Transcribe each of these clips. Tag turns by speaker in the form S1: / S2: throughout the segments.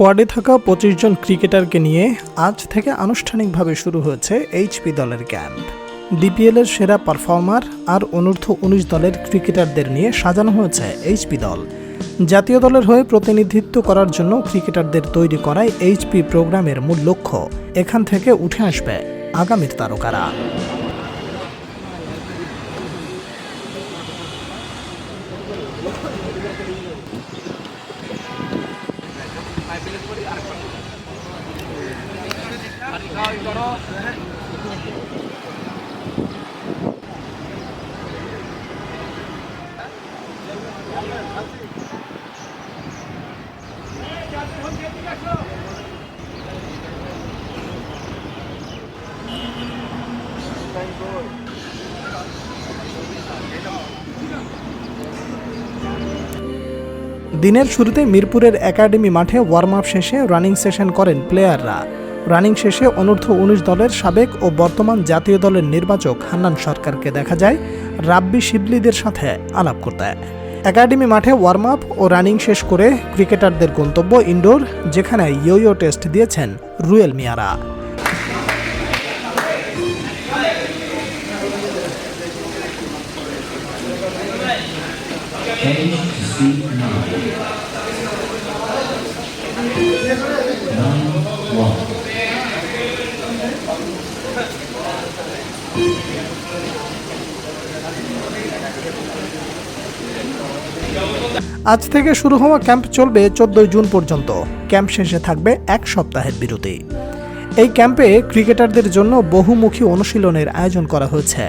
S1: স্কোয়াডে থাকা পঁচিশ জন ক্রিকেটারকে নিয়ে আজ থেকে আনুষ্ঠানিকভাবে শুরু হয়েছে এইচপি দলের ক্যাম্প ডিপিএলের সেরা পারফর্মার আর অনূর্ধ্ব উনিশ দলের ক্রিকেটারদের নিয়ে সাজানো হয়েছে এইচপি দল। জাতীয় দলের হয়ে প্রতিনিধিত্ব করার জন্য ক্রিকেটারদের তৈরি করাই এইচপি প্রোগ্রামের মূল লক্ষ্য। এখান থেকে উঠে আসবে আগামীর তারকারা। দিনের শুরুতে মিরপুরের একাডেমি মাঠে ওয়ার্ম আপ শেষে রানিং সেশন করেন প্লেয়াররা রানিং শেষে অনূর্ধ্ব উনিশ দলের সাবেক ও বর্তমান জাতীয় দলের নির্বাচক হান্নান সরকারকে দেখা যায় রাব্বি শিবলিদের সাথে আলাপ করতে একাডেমি মাঠে ওয়ার্ম আপ ও রানিং শেষ করে ক্রিকেটারদের গন্তব্য ইনডোর, যেখানে ইয়ো টেস্ট দিয়েছেন রুয়েল মিয়ারা.
S2: Nine, one.
S1: আজ থেকে শুরু হওয়া ক্যাম্প চলবে চোদ্দই জুন পর্যন্ত। ক্যাম্প শেষে থাকবে এক সপ্তাহের বিরতি। এই ক্যাম্পে ক্রিকেটারদের জন্য বহুমুখী অনুশীলনের আয়োজন করা হয়েছে।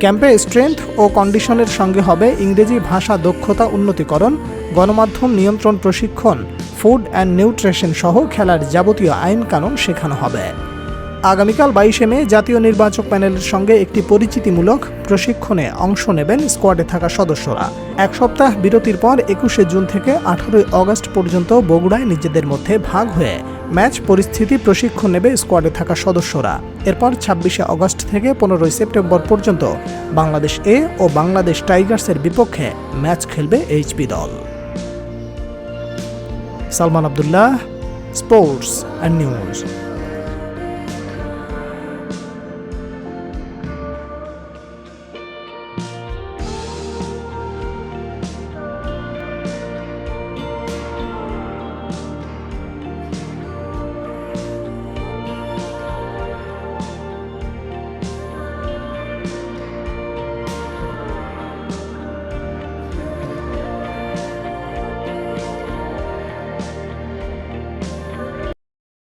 S1: ক্যাম্পে স্ট্রেংথ ও কন্ডিশনের সঙ্গে হবে ইংরেজি ভাষা দক্ষতা উন্নতিকরণ, গণমাধ্যম নিয়ন্ত্রণ প্রশিক্ষণ ফুড অ্যান্ড নিউট্রিশন সহ খেলার যাবতীয় আইন কানুন শেখানো হবে। আগামীকাল বাইশে মে জাতীয় নির্বাচক প্যানেলের সঙ্গে একটি পরিচিতিমূলক প্রশিক্ষণে অংশ নেবেন স্কোয়াডে থাকা সদস্যরা। এক সপ্তাহ বিরতির পর একুশে জুন থেকে আঠারোই অগস্ট পর্যন্ত বগুড়ায় নিজেদের মধ্যে ভাগ হয়ে ম্যাচ পরিস্থিতি প্রশিক্ষণ নেবে স্কোয়াডে থাকা সদস্যরা। এরপর ছাব্বিশে অগস্ট থেকে পনেরোই সেপ্টেম্বর পর্যন্ত বাংলাদেশ এ ও বাংলাদেশ টাইগার্সের বিপক্ষে ম্যাচ খেলবে এইচপি দল। Salman Abdullah, sports and news.